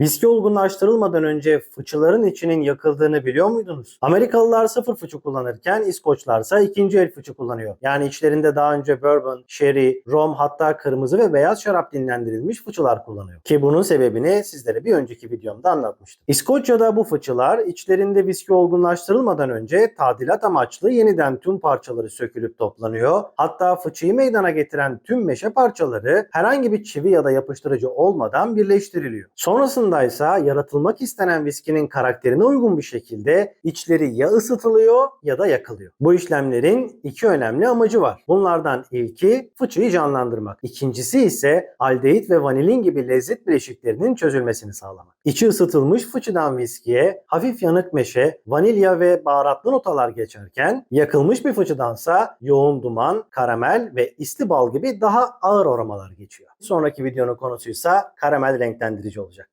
Viski olgunlaştırılmadan önce fıçıların içinin yakıldığını biliyor muydunuz? Amerikalılar sıfır fıçı kullanırken İskoçlarsa ikinci el fıçı kullanıyor. Yani içlerinde daha önce bourbon, sherry, rom hatta kırmızı ve beyaz şarap dinlendirilmiş fıçılar kullanıyor. Ki bunun sebebini sizlere bir önceki videomda anlatmıştım. İskoçya'da bu fıçılar içlerinde viski olgunlaştırılmadan önce tadilat amaçlı yeniden tüm parçaları sökülüp toplanıyor. Hatta fıçıyı meydana getiren tüm meşe parçaları herhangi bir çivi ya da yapıştırıcı olmadan birleştiriliyor. Sonrasında ise yaratılmak istenen viskinin karakterine uygun bir şekilde içleri ya ısıtılıyor ya da yakılıyor. Bu işlemlerin iki önemli amacı var. Bunlardan ilki fıçıyı canlandırmak. İkincisi ise aldehit ve vanilin gibi lezzet bileşiklerinin çözülmesini sağlamak. İçi ısıtılmış fıçıdan viskiye hafif yanık meşe, vanilya ve baharatlı notalar geçerken yakılmış bir fıçıdansa yoğun duman, karamel ve isli bal gibi daha ağır aromalar geçiyor. Sonraki videonun konusuysa karamel renklendirici olacak.